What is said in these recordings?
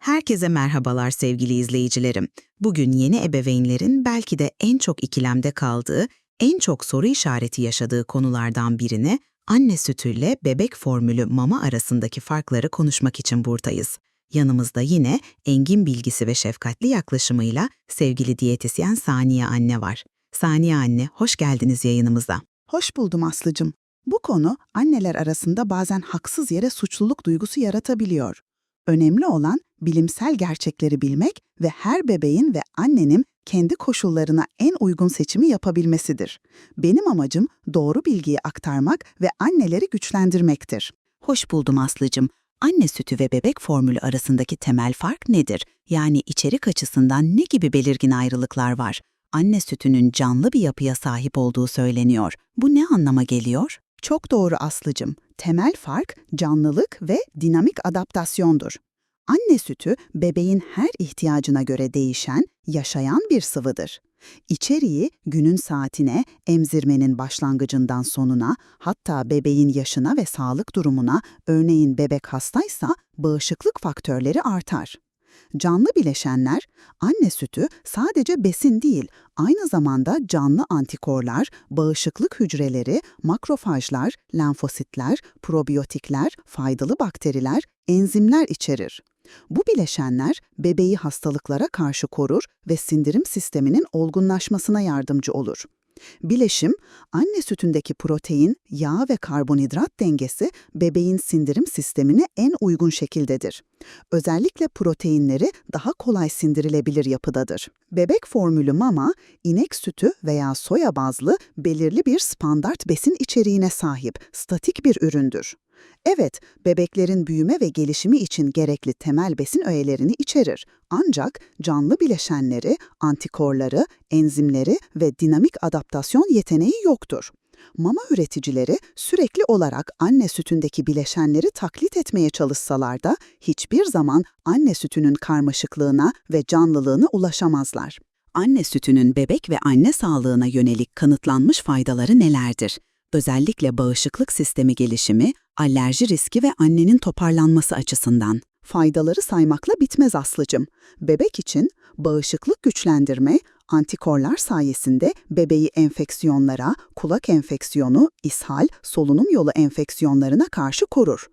Herkese merhabalar sevgili izleyicilerim. Bugün yeni ebeveynlerin belki de en çok ikilemde kaldığı, en çok soru işareti yaşadığı konulardan birine anne sütüyle bebek formülü mama arasındaki farkları konuşmak için buradayız. Yanımızda yine engin bilgisi ve şefkatli yaklaşımıyla sevgili diyetisyen Saniye anne var. Saniye anne, hoş geldiniz yayınımıza. Hoş buldum Aslı'cım. Bu konu anneler arasında bazen haksız yere suçluluk duygusu yaratabiliyor. Önemli olan bilimsel gerçekleri bilmek ve her bebeğin ve annenin kendi koşullarına en uygun seçimi yapabilmesidir. Benim amacım doğru bilgiyi aktarmak ve anneleri güçlendirmektir. Hoş buldum Aslı'cım. Anne sütü ve bebek formülü arasındaki temel fark nedir? Yani içerik açısından ne gibi belirgin ayrılıklar var? Anne sütünün canlı bir yapıya sahip olduğu söyleniyor. Bu ne anlama geliyor? Çok doğru Aslı'cım. Temel fark canlılık ve dinamik adaptasyondur. Anne sütü bebeğin her ihtiyacına göre değişen, yaşayan bir sıvıdır. İçeriği günün saatine, emzirmenin başlangıcından sonuna, hatta bebeğin yaşına ve sağlık durumuna, örneğin bebek hastaysa bağışıklık faktörleri artar. Canlı bileşenler, anne sütü sadece besin değil, aynı zamanda canlı antikorlar, bağışıklık hücreleri, makrofajlar, lenfositler, probiyotikler, faydalı bakteriler, enzimler içerir. Bu bileşenler bebeği hastalıklara karşı korur ve sindirim sisteminin olgunlaşmasına yardımcı olur. Bileşim, anne sütündeki protein, yağ ve karbonhidrat dengesi bebeğin sindirim sistemine en uygun şekildedir. Özellikle proteinleri daha kolay sindirilebilir yapıdadır. Bebek formülü mama, inek sütü veya soya bazlı belirli bir standart besin içeriğine sahip statik bir üründür. Evet, bebeklerin büyüme ve gelişimi için gerekli temel besin öğelerini içerir. Ancak canlı bileşenleri, antikorları, enzimleri ve dinamik adaptasyon yeteneği yoktur. Mama üreticileri sürekli olarak anne sütündeki bileşenleri taklit etmeye çalışsalar da hiçbir zaman anne sütünün karmaşıklığına ve canlılığına ulaşamazlar. Anne sütünün bebek ve anne sağlığına yönelik kanıtlanmış faydaları nelerdir? Özellikle bağışıklık sistemi gelişimi, alerji riski ve annenin toparlanması açısından. Faydaları saymakla bitmez Aslı'cım. Bebek için bağışıklık güçlendirme, antikorlar sayesinde bebeği enfeksiyonlara, kulak enfeksiyonu, ishal, solunum yolu enfeksiyonlarına karşı korur.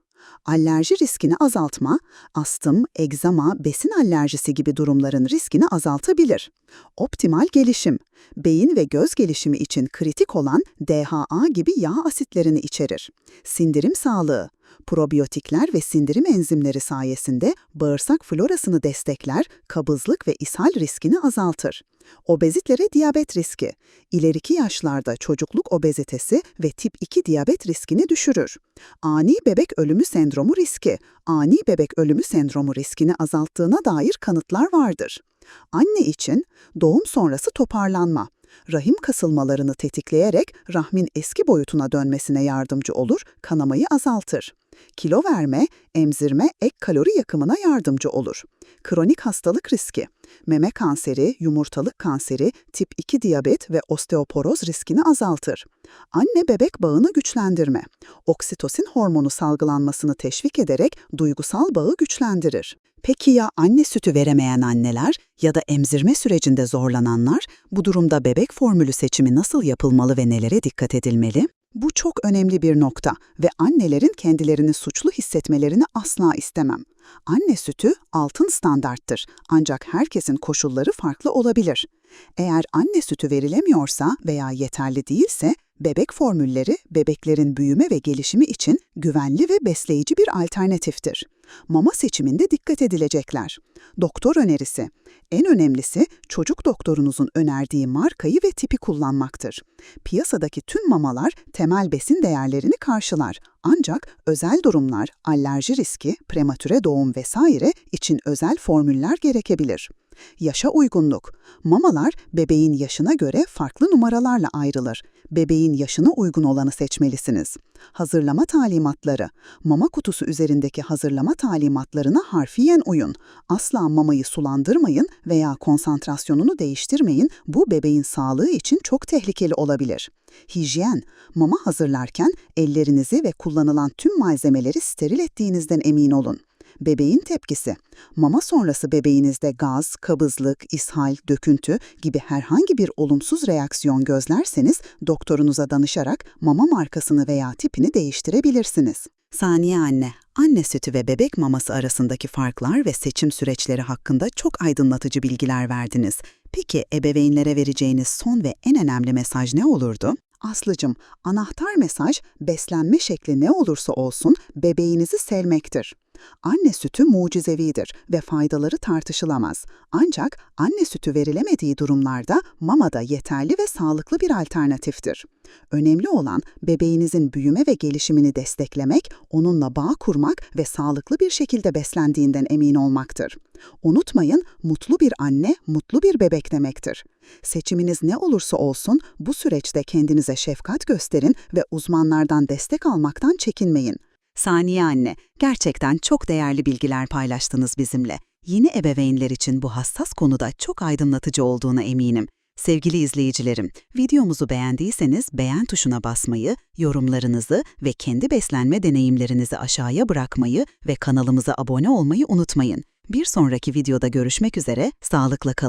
Alerji riskini azaltma, astım, egzama, besin alerjisi gibi durumların riskini azaltabilir. Optimal gelişim, beyin ve göz gelişimi kritik kritik olan DHA gibi yağ asitlerini içerir. Sindirim sağlığı, probiyotikler ve sindirim enzimleri sayesinde bağırsak florasını destekler, kabızlık ve ishal riskini azaltır. Obezitlere diyabet riski, ileriki yaşlarda çocukluk obezitesi ve tip 2 diyabet riskini düşürür. Ani bebek ölümü sendromu riski, ani bebek ölümü sendromu riskini azalttığına dair kanıtlar vardır. Anne için doğum sonrası toparlanma, rahim kasılmalarını tetikleyerek rahmin eski boyutuna dönmesine yardımcı olur, kanamayı azaltır. Kilo verme, emzirme, ek kalori yakımına yardımcı olur. Kronik hastalık riski, meme kanseri, yumurtalık kanseri, tip 2 diyabet ve osteoporoz riskini azaltır. Anne bebek bağını güçlendirme, oksitosin hormonu salgılanmasını teşvik ederek duygusal bağı güçlendirir. Peki ya anne sütü veremeyen anneler ya da emzirme sürecinde zorlananlar bu durumda bebek formülü seçimi nasıl yapılmalı ve nelere dikkat edilmeli? Bu çok önemli bir nokta ve annelerin kendilerini suçlu hissetmelerini asla istemem. Anne sütü altın standarttır ancak herkesin koşulları farklı olabilir. Eğer anne sütü verilemiyorsa veya yeterli değilse bebek formülleri bebeklerin büyüme ve gelişimi için güvenli ve besleyici bir alternatiftir. Mama seçiminde dikkat edilecekler. Doktor önerisi. En önemlisi çocuk doktorunuzun önerdiği markayı ve tipi kullanmaktır. Piyasadaki tüm mamalar temel besin değerlerini karşılar. Ancak özel durumlar, alerji riski, prematüre doğum vesaire için özel formüller gerekebilir. Yaşa uygunluk. Mamalar bebeğin yaşına göre farklı numaralarla ayrılır. Bebeğin yaşına uygun olanı seçmelisiniz. Hazırlama talimatları. Mama kutusu üzerindeki hazırlama talimatlarına harfiyen uyun. Asla mamayı sulandırmayın veya konsantrasyonunu değiştirmeyin. Bu bebeğin sağlığı için çok tehlikeli olabilir. Hijyen. Mama hazırlarken ellerinizi ve kullanılan tüm malzemeleri steril ettiğinizden emin olun. Bebeğin tepkisi. Mama sonrası bebeğinizde gaz, kabızlık, ishal, döküntü gibi herhangi bir olumsuz reaksiyon gözlerseniz doktorunuza danışarak mama markasını veya tipini değiştirebilirsiniz. Saniye anne, anne sütü ve bebek maması arasındaki farklar ve seçim süreçleri hakkında çok aydınlatıcı bilgiler verdiniz. Peki ebeveynlere vereceğiniz son ve en önemli mesaj ne olurdu? Aslıcım, anahtar mesaj beslenme şekli ne olursa olsun bebeğinizi sevmektir. Anne sütü mucizevidir ve faydaları tartışılamaz. Ancak anne sütü verilemediği durumlarda mama da yeterli ve sağlıklı bir alternatiftir. Önemli olan bebeğinizin büyüme ve gelişimini desteklemek, onunla bağ kurmak ve sağlıklı bir şekilde beslendiğinden emin olmaktır. Unutmayın, mutlu bir anne, mutlu bir bebek demektir. Seçiminiz ne olursa olsun bu süreçte kendinize şefkat gösterin ve uzmanlardan destek almaktan çekinmeyin. Saniye anne, gerçekten çok değerli bilgiler paylaştınız bizimle. Yeni ebeveynler için bu hassas konuda çok aydınlatıcı olduğuna eminim. Sevgili izleyicilerim, videomuzu beğendiyseniz beğen tuşuna basmayı, yorumlarınızı ve kendi beslenme deneyimlerinizi aşağıya bırakmayı ve kanalımıza abone olmayı unutmayın. Bir sonraki videoda görüşmek üzere, sağlıkla kalın.